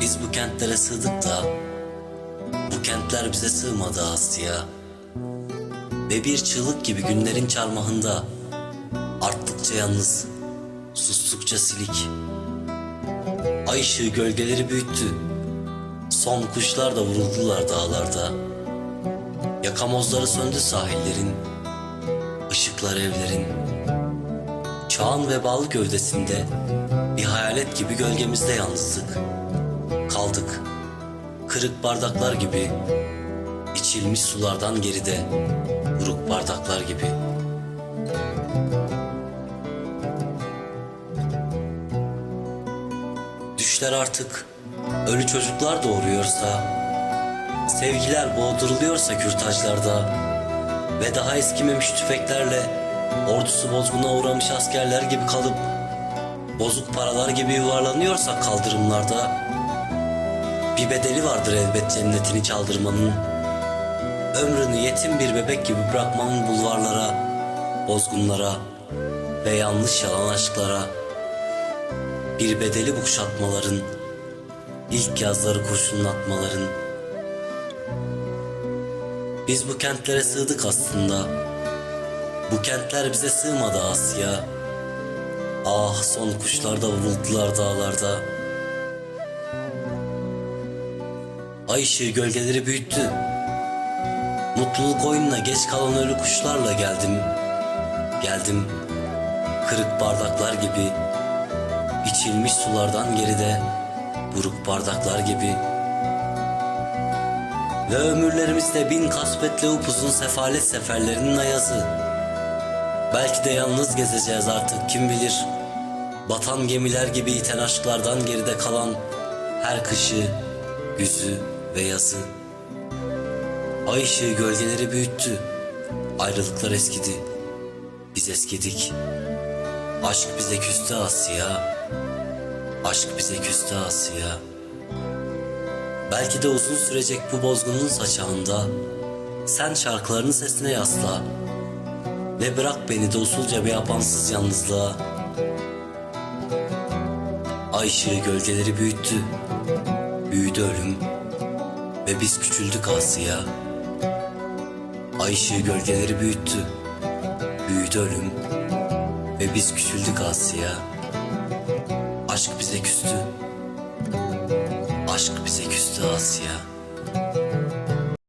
Biz bu kentlere sığdık da bu kentler bize sığmadı Asya. Ve bir çığlık gibi günlerin çarmıhında arttıkça yalnız, sustukça silik. Ay ışığı gölgeleri büyüttü. Son kuşlar da vuruldular dağlarda. Yakamozları söndü sahillerin, ışıklar evlerin. Çağın vebalı gövdesinde bir hayalet gibi gölgemizde yalnızlık. Kaldık, kırık bardaklar gibi, içilmiş sulardan geride, buruk bardaklar gibi. Düşler artık ölü çocuklar doğuruyorsa, sevgiler boğduruluyorsa kürtajlarda ve daha eskimemiş tüfeklerle ordusu bozguna uğramış askerler gibi kalıp bozuk paralar gibi yuvarlanıyorsak kaldırımlarda bir bedeli vardır elbet cennetini çaldırmanın. Ömrünü yetim bir bebek gibi bırakmanın bulvarlara, bozgunlara ve yanlış yalan aşklara bir bedeli bu kuşatmaların, ilk yazları kurşunlatmaların. Biz bu kentlere sığdık aslında. Bu kentler bize sığmadı Asya. Ah son kuşlarda vuruldular dağlarda. Ay ışığı gölgeleri büyüttü. Mutluluk oyununa geç kalan ölü kuşlarla geldim. Geldim. Kırık bardaklar gibi. içilmiş sulardan geride. Buruk bardaklar gibi. Ve ömürlerimizde bin kasvetle upuzun sefalet seferlerinin ayazı. Belki de yalnız gezeceğiz artık kim bilir. Batan gemiler gibi iten aşklardan geride kalan her kışı, güzü ve yazı. Ay ışığı gölgeleri büyüttü. Ayrılıklar eskidi. Biz eskidik. Aşk bize küstü Asya. Aşk bize küstü Asya. Belki de uzun sürecek bu bozgunun saçağında. Sen şarkıların sesine yasla. Ve bırak beni de usulca bir yapansız yalnızlığa. Ay ışığı gölgeleri büyüttü. Büyüdü ölüm. Ve biz küçüldük Asya. Ay ışığı gölgeleri büyüttü. Büyüdü ölüm. Ve biz küçüldük Asya. Aşk bize küstü. Aşk bize küstü Asya.